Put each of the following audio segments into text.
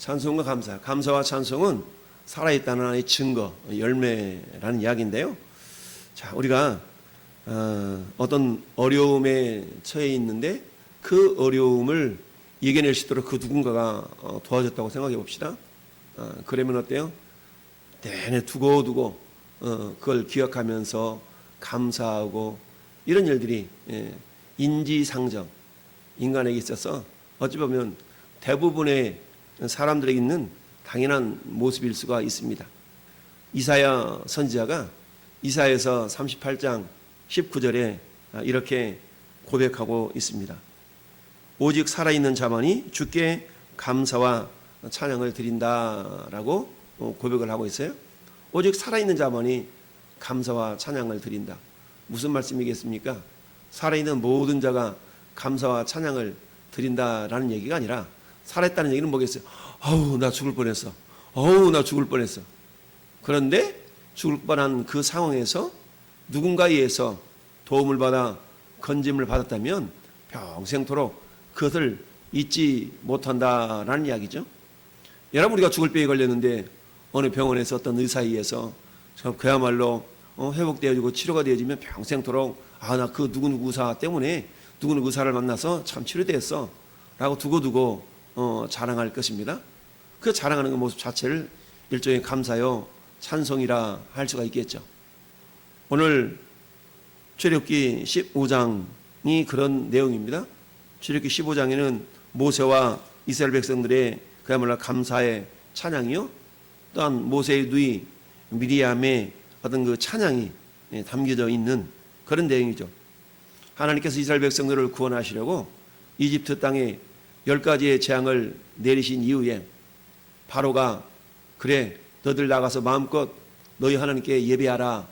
찬송과 감사. 감사와 찬송은 살아있다는 하나의 증거, 열매라는 이야기인데요. 자, 우리가 어, 어떤 어려움에 처해 있는데 그 어려움을 이겨낼 수 있도록 그 누군가가 어, 도와줬다고 생각해 봅시다. 어, 그러면 어때요? 내내 두고두고 어, 그걸 기억하면서 감사하고 이런 일들이 예, 인지상정 인간에게 있어서 어찌 보면 대부분의 사람들에게 있는 당연한 모습일 수가 있습니다. 이사야 선지자가 이사에서 38장 19절에 이렇게 고백하고 있습니다. 오직 살아있는 자만이 주께 감사와 찬양을 드린다라고 고백을 하고 있어요. 오직 살아있는 자만이 감사와 찬양을 드린다. 무슨 말씀이겠습니까? 살아있는 모든 자가 감사와 찬양을 드린다라는 얘기가 아니라 살아있다는 얘기는 뭐겠어요? 어우, 나 죽을 뻔했어. 어우, 나 죽을 뻔했어. 그런데 죽을 뻔한 그 상황에서 누군가에 의해서 도움을 받아 건짐을 받았다면 평생토록 그것을 잊지 못한다라는 이야기죠. 여러분 우리가 죽을 병에 걸렸는데 어느 병원에서 어떤 의사에 의해서 참 그야말로 어, 회복되어지고 치료가 되어지면 평생토록 아 나 그 누구누구 의사 때문에 누구누구 의사를 만나서 참 치료됐어 라고 두고두고 어, 자랑할 것입니다. 그 자랑하는 그 모습 자체를 일종의 감사요 찬송이라 할 수가 있겠죠. 오늘 출애굽기 15장이 그런 내용입니다. 출애굽기 15장에는 모세와 이스라엘 백성들의 그야말로 감사의 찬양이요. 또한 모세의 누이 미리암의 어떤 그 찬양이 예, 담겨져 있는 그런 내용이죠. 하나님께서 이스라엘 백성들을 구원하시려고 이집트 땅에 열 가지의 재앙을 내리신 이후에 바로가 그래 너들 나가서 마음껏 너희 하나님께 예배하라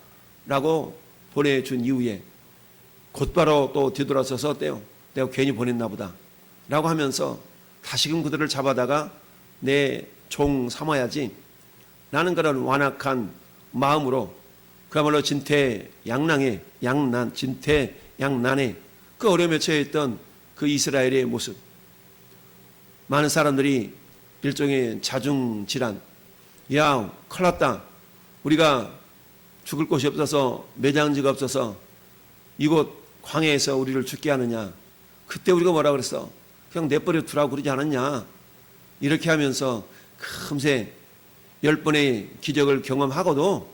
라고 보내준 이후에 곧바로 또 뒤돌아서서 어때요? 내가 괜히 보냈나 보다 라고 하면서 다시금 그들을 잡아다가 내 종 삼아야지 나는 그런 완악한 마음으로 그야말로 진퇴 양난에 양난 진퇴 양난에 그 어려움에 처해 있던 그 이스라엘의 모습 많은 사람들이 일종의 자중 질환 야 큰일 났다. 우리가 죽을 곳이 없어서 매장지가 없어서 이곳 광야에서 우리를 죽게 하느냐. 그때 우리가 뭐라 그랬어? 그냥 내버려 두라고 그러지 않았냐? 이렇게 하면서 금세 열 번의 기적을 경험하고도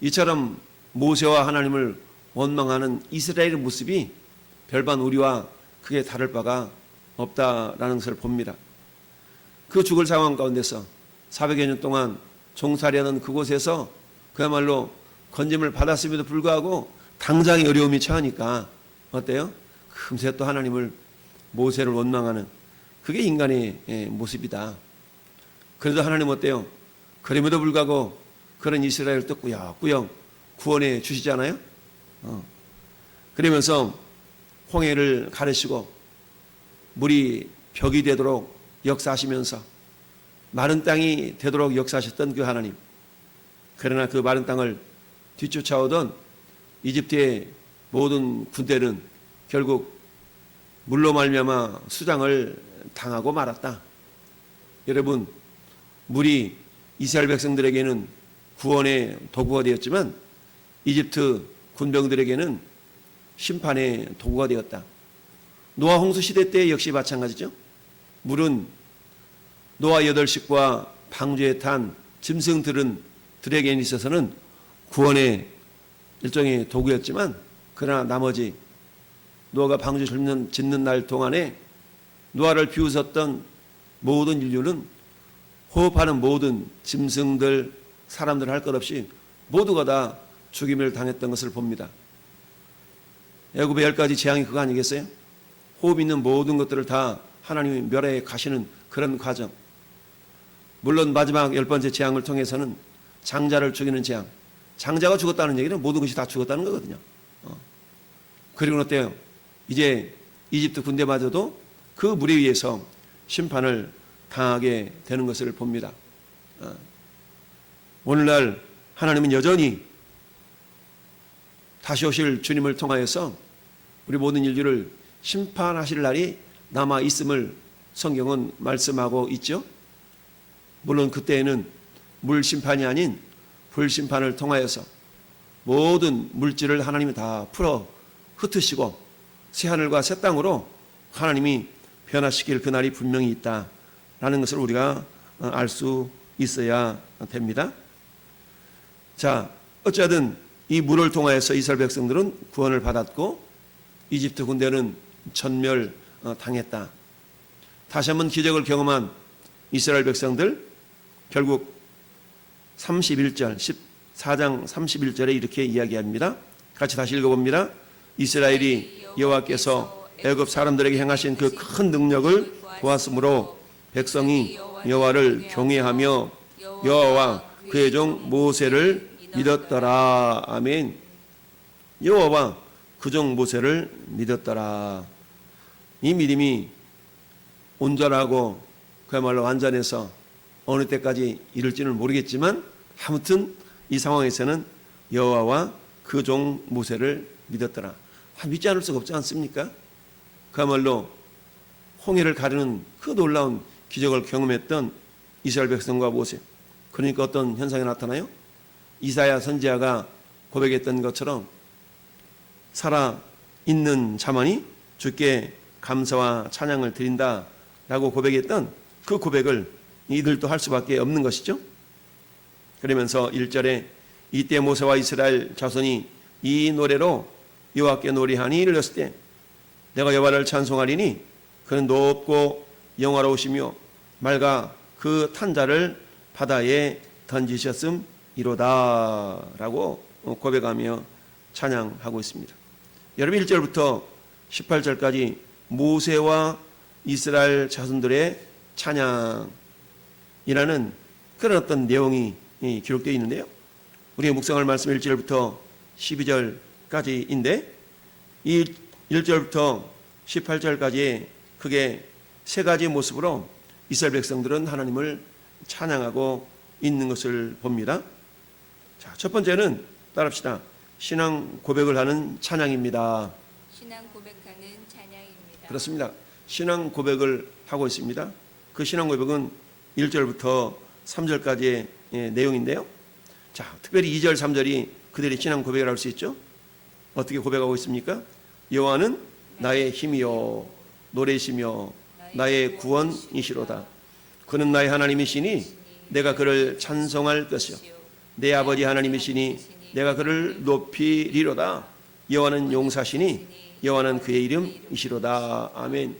이처럼 모세와 하나님을 원망하는 이스라엘의 모습이 별반 우리와 크게 다를 바가 없다라는 것을 봅니다. 그 죽을 상황 가운데서 400여 년 동안 종살이하는 그곳에서 그야말로 건짐을 받았음에도 불구하고 당장의 어려움이 처하니까 어때요? 금세 또 하나님을 모세를 원망하는 그게 인간의 예, 모습이다. 그래도 하나님 어때요? 그럼에도 불구하고 그런 이스라엘을 또 꾸역꾸역 구원해 주시잖아요. 어. 그러면서 홍해를 가르시고 물이 벽이 되도록 역사하시면서 마른 땅이 되도록 역사하셨던 그 하나님. 그러나 그 마른 땅을 뒤쫓아오던 이집트의 모든 군대는 결국 물로 말미암아 수장을 당하고 말았다. 여러분 물이 이스라엘 백성들에게는 구원의 도구가 되었지만 이집트 군병들에게는 심판의 도구가 되었다. 노아 홍수 시대 때 역시 마찬가지죠. 물은 노아 여덟 식과 방주에 탄 짐승들은 들에게 있어서는 구원의 일종의 도구였지만 그러나 나머지 노아가 방주 짓는, 짓는 날 동안에 노아를 비웃었던 모든 인류는 호흡하는 모든 짐승들 사람들 할 것 없이 모두가 다 죽임을 당했던 것을 봅니다. 애굽의 열 가지 재앙이 그거 아니겠어요? 호흡 있는 모든 것들을 다 하나님이 멸해 가시는 그런 과정. 물론 마지막 열 번째 재앙을 통해서는 장자를 죽이는 재앙. 장자가 죽었다는 얘기는 모든 것이 다 죽었다는 거거든요. 어. 그리고 어때요? 이제 이집트 군대마저도 그 무리 위에서 심판을 당하게 되는 것을 봅니다. 어. 오늘날 하나님은 여전히 다시 오실 주님을 통하여서 우리 모든 인류를 심판하실 날이 남아 있음을 성경은 말씀하고 있죠. 물론 그때에는 물 심판이 아닌 불 심판을 통하여서 모든 물질을 하나님이 다 풀어 흩으시고 새 하늘과 새 땅으로 하나님이 변화시킬 그 날이 분명히 있다라는 것을 우리가 어, 알수 있어야 됩니다. 자, 어쨌든 이 물을 통하여서 이스라엘 백성들은 구원을 받았고 이집트 군대는 전멸 어, 당했다. 다시 한번 기적을 경험한 이스라엘 백성들 결국 31절 14장 31절에 이렇게 이야기합니다. 같이 다시 읽어봅니다. 이스라엘이 여호와께서 애굽 사람들에게 행하신 그 큰 능력을 보았으므로 백성이 여호와를 경외하며 여호와와 그의 종 모세를 믿었더라. 아멘. 여호와와 그종 모세를 믿었더라. 이 믿음이 온전하고 그야말로 완전해서 어느 때까지 이룰지는 모르겠지만 아무튼 이 상황에서는 여호와와 그 종 모세를 믿었더라. 아, 믿지 않을 수가 없지 않습니까? 그야말로 홍해를 가르는 그 놀라운 기적을 경험했던 이스라엘 백성과 모세. 그러니까 어떤 현상이 나타나요? 이사야 선지자가 고백했던 것처럼 살아 있는 자만이 주께 감사와 찬양을 드린다 라고 고백했던 그 고백을 이들도 할 수밖에 없는 것이죠. 그러면서 1절에 이때 모세와 이스라엘 자손이 이 노래로 여호와께 노래하니 이르렀을 때 내가 여호와를 찬송하리니 그는 높고 영화로우시며 맑아 그 탄자를 바다에 던지셨음 이로다 라고 고백하며 찬양하고 있습니다. 여러분 1절부터 18절까지 모세와 이스라엘 자손들의 찬양이라는 그런 어떤 내용이 기록되어 있는데요. 우리의 묵상할 말씀 1절부터 12절까지인데 이 1절부터 18절까지 그게 세 가지 모습으로 이스라엘 백성들은 하나님을 찬양하고 있는 것을 봅니다. 자, 첫 번째는 따릅시다. 신앙 고백을 하는 찬양입니다. 신앙 고백하는. 그렇습니다. 신앙 고백을 하고 있습니다. 그 신앙 고백은 1절부터 3절까지의 예, 내용인데요. 자, 특별히 2절, 3절이 그들의 신앙 고백을 할 수 있죠. 어떻게 고백하고 있습니까? 여호와는 나의 힘이요 노래시며 나의 구원이시로다. 그는 나의 하나님이시니 내가 그를 찬송할 것이요 내 아버지 하나님이시니 내가 그를 높이리로다. 여호와는 용사시니 여호와는 그의 이름이시로다. 아멘.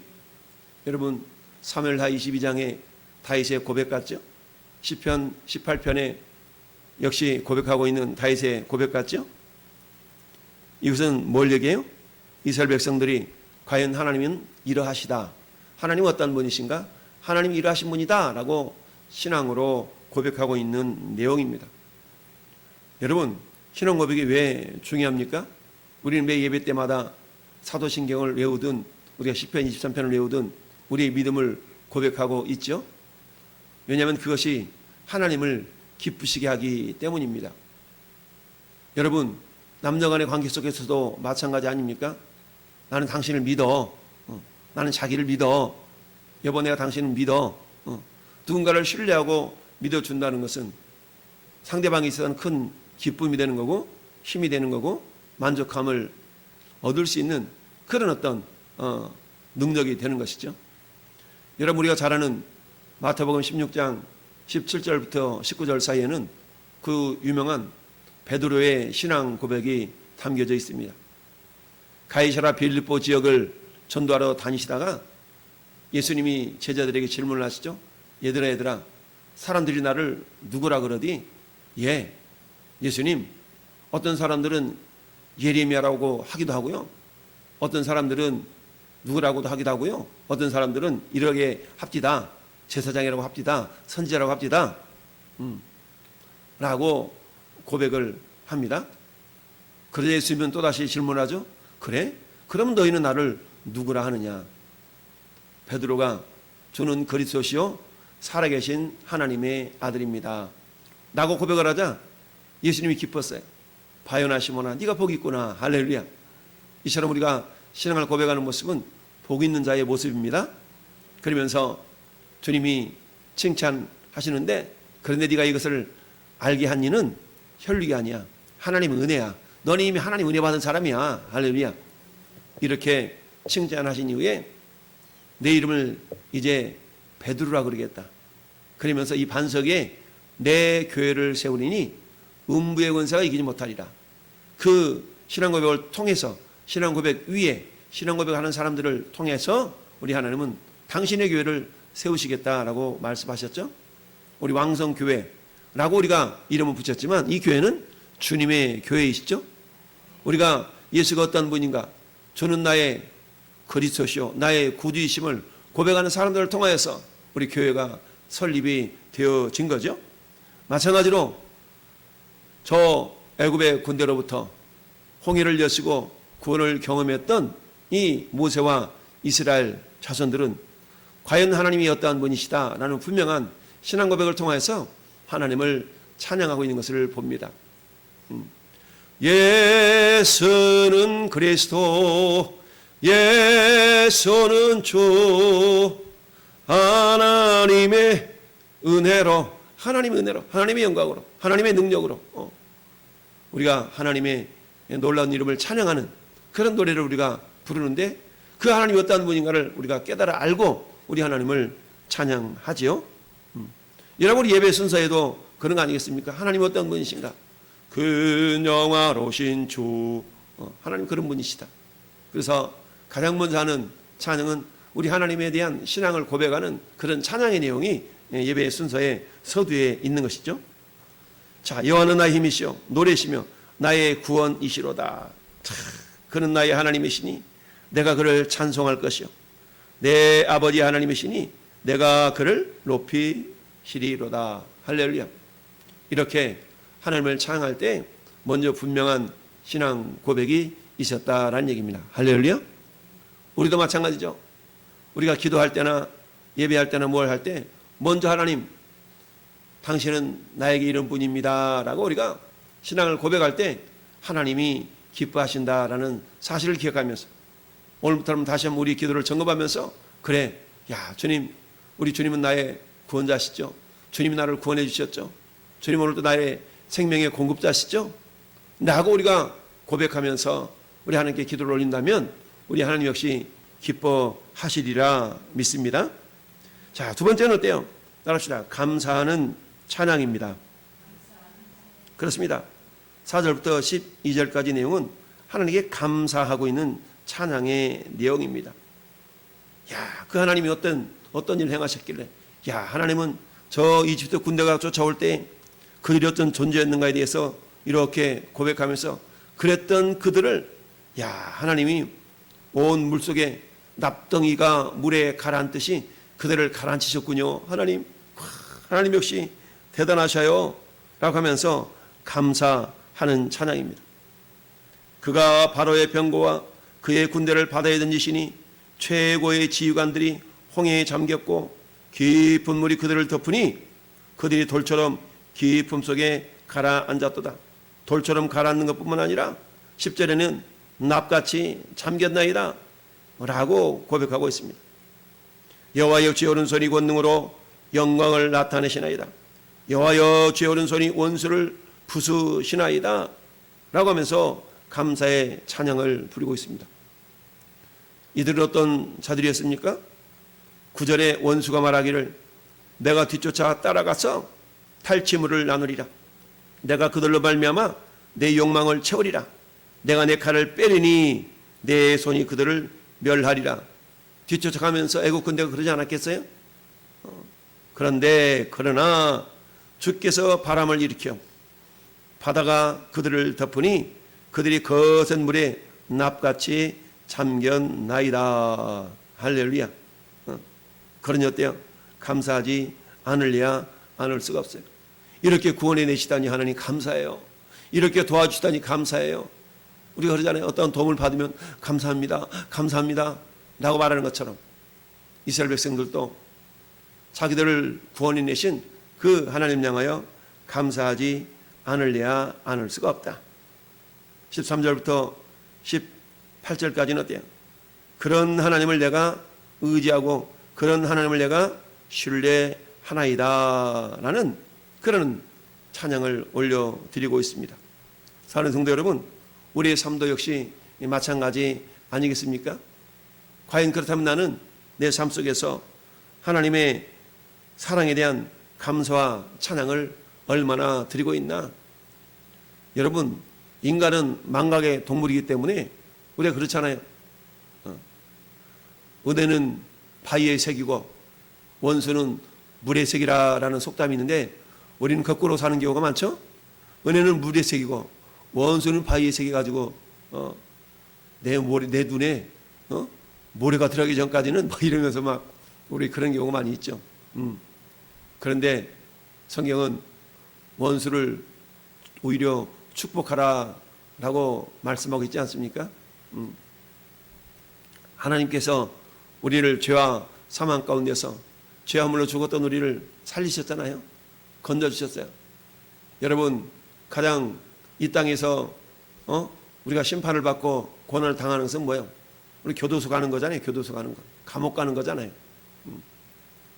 여러분 사무엘하 22장에 다윗의 고백 같죠? 시편 18편에 역시 고백하고 있는 다윗의 고백 같죠? 이것은 뭘 얘기해요? 이스라엘 백성들이 과연 하나님은 이러하시다. 하나님 어떤 분이신가? 하나님 이러하신 분이다라고 신앙으로 고백하고 있는 내용입니다. 여러분 신앙 고백이 왜 중요합니까? 우리는 매 예배 때마다 사도신경을 외우든 우리가 시편 23편을 외우든 우리의 믿음을 고백하고 있죠. 왜냐하면 그것이 하나님을 기쁘시게 하기 때문입니다. 여러분 남녀 간의 관계 속에서도 마찬가지 아닙니까? 나는 당신을 믿어. 어, 나는 자기를 믿어. 여보 내가 당신을 믿어. 어, 누군가를 신뢰하고 믿어준다는 것은 상대방에 있어서는 큰 기쁨이 되는 거고 힘이 되는 거고 만족감을 얻을 수 있는 그런 어떤 어, 능력이 되는 것이죠. 여러분 우리가 잘 아는 마태복음 16장 17절부터 19절 사이에는 그 유명한 베드로의 신앙 고백이 담겨져 있습니다. 가이사라 빌립보 지역을 전도하러 다니시다가 예수님이 제자들에게 질문을 하시죠. 얘들아 얘들아 사람들이 나를 누구라 그러디? 예. 예수님 어떤 사람들은 예레미야라고 하기도 하고요. 어떤 사람들은 누구라고도 하기도 하고요. 어떤 사람들은 이렇게 합디다. 제사장이라고 합디다. 선지자라고 합디다. 음. 라고 고백을 합니다. 그러자 예수님은 또다시 질문하죠. 그래? 그럼 너희는 나를 누구라 하느냐? 베드로가 주는 그리스도시요 살아계신 하나님의 아들입니다. 라고 고백을 하자 예수님이 기뻤어요. 바요나 시모나 네가 복이 있구나. 할렐루야. 이처럼 우리가 신앙을 고백하는 모습은 복 있는 자의 모습입니다. 그러면서 주님이 칭찬하시는 하시는데 그런데 네가 이것을 알게 한 이는 혈육이 아니야. 하나님 은혜야. 너는 이미 하나님 은혜 받은 사람이야. 할렐루야. 이렇게 칭찬하신 이후에 내 이름을 이제 베드로라 그러겠다. 그러면서 이 반석에 내 교회를 세우리니 음부의 권세가 이기지 못하리라. 그 신앙 고백을 통해서 신앙 고백 위에 신앙 고백하는 사람들을 통해서 우리 하나님은 당신의 교회를 세우시겠다라고 말씀하셨죠. 우리 왕성 교회라고 우리가 이름을 붙였지만 이 교회는 주님의 교회이시죠. 우리가 예수가 어떤 분인가? 저는 나의 그리스도시요 나의 구주이심을 고백하는 사람들을 통하여서 우리 교회가 설립이 되어진 거죠. 마찬가지로 저 애굽의 군대로부터 홍해를 여시고 구원을 경험했던 이 모세와 이스라엘 자손들은 과연 하나님이 어떠한 분이시다라는 분명한 신앙 고백을 통해서 하나님을 찬양하고 있는 것을 봅니다. 음. 예수는 그리스도 예수는 주 하나님의 은혜로 하나님의 은혜로 하나님의 영광으로 하나님의 능력으로 어. 우리가 하나님의 놀라운 이름을 찬양하는 그런 노래를 우리가 부르는데 그 하나님이 어떤 분인가를 우리가 깨달아 알고 우리 하나님을 찬양하지요. 음. 여러분 예배 순서에도 그런 거 아니겠습니까? 하나님 어떤 분이신가? 그 영화로신 주 어, 하나님 그런 분이시다. 그래서 가장 먼저 하는 찬양은 우리 하나님에 대한 신앙을 고백하는 그런 찬양의 내용이 예배의 순서에 서두에 있는 것이죠. 자, 여호와는 나의 힘이시요 노래시며 나의 구원이시로다. 차, 그는 나의 하나님이시니 내가 그를 찬송할 것이요 내 아버지 하나님이시니 내가 그를 높이시리로다. 할렐루야. 이렇게 하나님을 찬양할 때 먼저 분명한 신앙 고백이 있었다라는 얘기입니다. 할렐루야. 우리도 마찬가지죠. 우리가 기도할 때나 예배할 때나 뭘 할 때 먼저 하나님 당신은 나에게 이런 분입니다 라고 우리가 신앙을 고백할 때 하나님이 기뻐하신다라는 사실을 기억하면서 오늘부터는 다시 한번 우리 기도를 점검하면서 그래 야 주님 우리 주님은 나의 구원자시죠. 주님이 나를 구원해 주셨죠. 주님 오늘도 나의 생명의 공급자시죠. 라고 우리가 고백하면서 우리 하나님께 기도를 올린다면 우리 하나님 역시 기뻐하시리라 믿습니다 자 두 번째는 어때요? 따라합시다. 감사하는 찬양입니다. 그렇습니다. 4절부터 12절까지 내용은 하나님께 감사하고 있는 찬양의 내용입니다. 야, 그 하나님이 어떤 어떤 일을 행하셨길래? 야, 하나님은 저 이집트 군대가 쫓아올 때 그들이 어떤 존재였는가에 대해서 이렇게 고백하면서 그랬던 그들을 야, 하나님이 온 물속에 납덩이가 물에 가라앉듯이 그들을 가라앉히셨군요. 하나님, 하나님 역시 대단하셔요. 라고 하면서 감사하는 찬양입니다. 그가 바로의 병거와 그의 군대를 바다에 던지시니 최고의 지휘관들이 홍해에 잠겼고 깊은 물이 그들을 덮으니 그들이 돌처럼 깊음 속에 가라앉았도다. 돌처럼 가라앉는 것뿐만 아니라 10절에는 납같이 잠겼나이다 라고 고백하고 있습니다. 여호와여 주의 오른손이 권능으로 영광을 나타내시나이다. 여호와여 주의 오른손이 원수를 부수시나이다 라고 하면서 감사의 찬양을 부리고 있습니다. 이들은 어떤 자들이었습니까? 구절에 원수가 말하기를 내가 뒤쫓아 따라가서 탈취물을 나누리라. 내가 그들로 말미암아 내 욕망을 채우리라. 내가 내 칼을 빼리니 내 손이 그들을 멸하리라. 뒤쫓아가면서 애국 군대가 그러지 않았겠어요? 어, 그런데 그러나 주께서 바람을 일으켜 바다가 그들을 덮으니 그들이 거센 물에 납같이 잠겼나이다. 할렐루야. 어. 그러니 어때요? 감사하지 않을래야 않을 수가 없어요. 이렇게 구원해 내시다니 하나님 감사해요. 이렇게 도와주시다니 감사해요. 우리가 그러잖아요. 어떤 도움을 받으면 감사합니다. 감사합니다. 라고 말하는 것처럼 이스라엘 백성들도 자기들을 구원해 내신 그 하나님 향하여 감사하지 않을래야 않을 수가 없다. 13절부터 18절까지는 어때요? 그런 하나님을 내가 의지하고 그런 하나님을 내가 하나이다 라는 그런 찬양을 올려드리고 있습니다. 사는 성도 여러분, 우리의 삶도 역시 마찬가지 아니겠습니까? 과연 그렇다면 나는 내 삶 속에서 하나님의 사랑에 대한 감사와 찬양을 얼마나 드리고 있나? 여러분, 인간은 망각의 동물이기 때문에 우리가 그렇잖아요. 어. 은혜는 바위의 색이고 원수는 물의 색이라라는 속담이 있는데 우리는 거꾸로 사는 경우가 많죠. 은혜는 물의 색이고 원수는 바위의 색이 가지고 어, 내 모래 내 눈에 어? 모래가 들어가기 전까지는 뭐 이러면서 막 우리 그런 경우가 많이 있죠. 음. 그런데 성경은 원수를 오히려 축복하라라고 말씀하고 있지 않습니까? 음. 하나님께서 우리를 죄와 사망 가운데서 죄화물로 죽었던 우리를 살리셨잖아요. 건져주셨어요. 여러분 가장 이 땅에서 어? 우리가 심판을 받고 고난을 당하는 것은 뭐예요? 우리 교도소 가는 거잖아요. 교도소 가는 거. 감옥 가는 거잖아요. 음.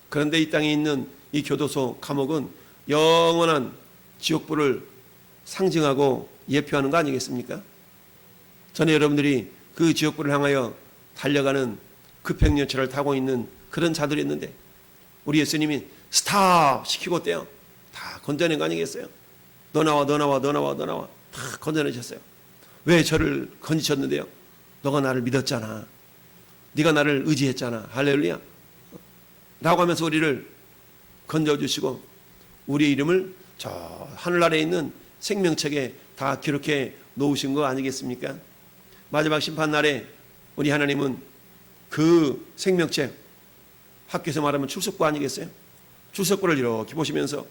그런데 이 땅에 있는 이 교도소 감옥은 영원한 지옥불을 상징하고 예표하는 거 아니겠습니까? 전에 여러분들이 그 지옥불을 향하여 달려가는 급행열차를 타고 있는 그런 자들이 있는데 우리 예수님이 스탑 시키고 어때요? 다 건져낸 거 아니겠어요? 너 나와 너 나와 너 나와 너 나와 다 건져내셨어요. 왜 저를 건지셨는데요? 너가 나를 믿었잖아. 네가 나를 의지했잖아. 할렐루야. 라고 하면서 우리를 건져주시고 우리의 이름을 저 하늘나라에 있는 생명책에 다 기록해 놓으신 거 아니겠습니까? 마지막 심판날에 우리 하나님은 그 생명책 학교에서 말하면 출석부 아니겠어요? 출석부를 이렇게 보시면서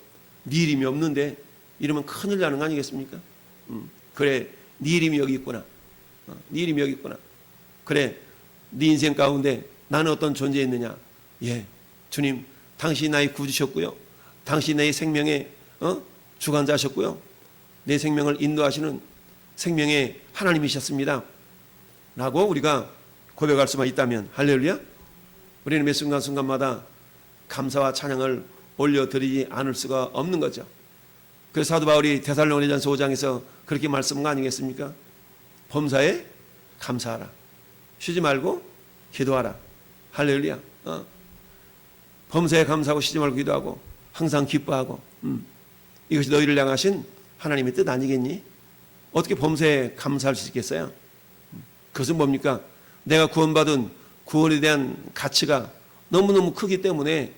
네 이름이 없는데 이러면 큰일 나는 거 아니겠습니까? 음, 그래 네 이름이 여기 있구나. 어, 네 이름이 여기 있구나. 그래 네 인생 가운데 나는 어떤 존재였느냐? 예, 주님, 당신이 나의 구주셨고요. 당신이 내 생명의 어? 주관자셨고요. 내 생명을 인도하시는 생명의 하나님이셨습니다. 라고 우리가 고백할 수만 있다면 할렐루야. 우리는 매 순간순간마다 감사와 찬양을 올려드리지 않을 수가 없는 거죠. 그래서 사도 바울이 데살로니전서 5장에서 그렇게 말씀한 거 아니겠습니까? 범사에 감사하라. 쉬지 말고 기도하라. 할렐루야. 어. 범사에 감사하고 쉬지 말고 기도하고 항상 기뻐하고 음. 이것이 너희를 향하신 하나님의 뜻 아니겠니? 어떻게 범사에 감사할 수 있겠어요? 음. 그것은 뭡니까? 내가 구원받은 구원에 대한 가치가 너무너무 크기 때문에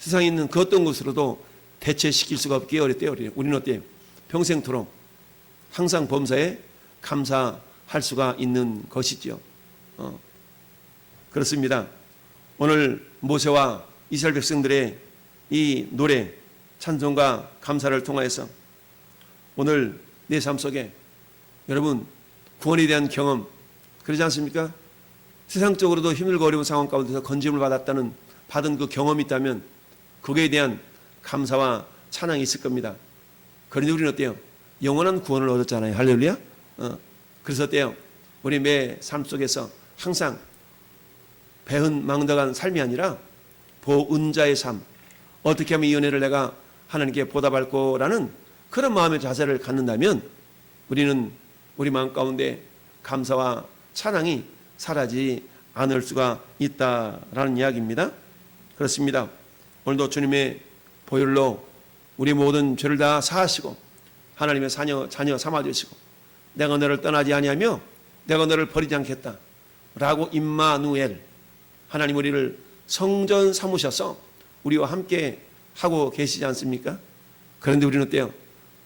세상에 있는 그 어떤 것으로도 대체시킬 수가 없기에 어렵대요. 우리는 어때요? 평생토록 항상 범사에 감사할 수가 있는 것이지요. 어. 그렇습니다. 오늘 모세와 이스라엘 백성들의 이 노래 찬송과 감사를 통하여서 오늘 내 삶 속에 여러분 구원에 대한 경험 그러지 않습니까? 세상적으로도 힘들고 어려운 상황 가운데서 건짐을 받았다는 받은 그 경험이 있다면 그에 대한 감사와 찬양이 있을 겁니다. 그런데 우리는 어때요? 영원한 구원을 얻었잖아요. 할렐루야. 어. 그래서 어때요? 우리 매 삶 속에서 항상 배은 망덕한 삶이 아니라 보은자의 삶. 어떻게 하면 이 은혜를 내가 하나님께 보답할 거라는 그런 마음의 자세를 갖는다면 우리는 우리 마음 가운데 감사와 찬양이 사라지지 않을 수가 있다라는 이야기입니다. 그렇습니다. 오늘도 주님의 보혈로 우리 모든 죄를 다 사하시고 하나님의 자녀, 자녀 삼아 주시고 내가 너를 떠나지 아니하며 내가 너를 버리지 않겠다 라고 임마누엘 하나님 우리를 성전 삼으셔서 우리와 함께 하고 계시지 않습니까? 그런데 우리는 어때요?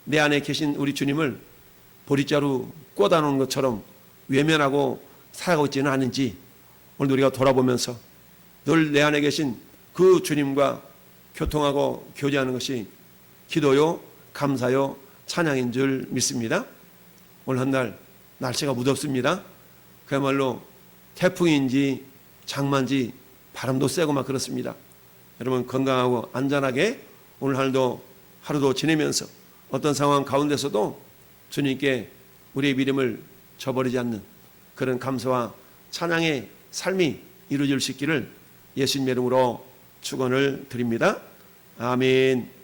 내 안에 계신 우리 주님을 보리자루 꽂아 놓은 것처럼 외면하고 살아가고 있지는 않은지 오늘 우리가 돌아보면서 늘 내 안에 계신 그 주님과 교통하고 교제하는 것이 기도요, 감사요, 찬양인 줄 믿습니다. 오늘 한날 날씨가 무덥습니다. 그야말로 태풍인지 장마인지 바람도 세고 막 그렇습니다. 여러분 건강하고 안전하게 오늘 하루도 하루도 지내면서 어떤 상황 가운데서도 주님께 우리의 믿음을 저버리지 않는 그런 감사와 찬양의 삶이 이루어질 수 있기를 예수님 이름으로 축원을 드립니다. 아멘.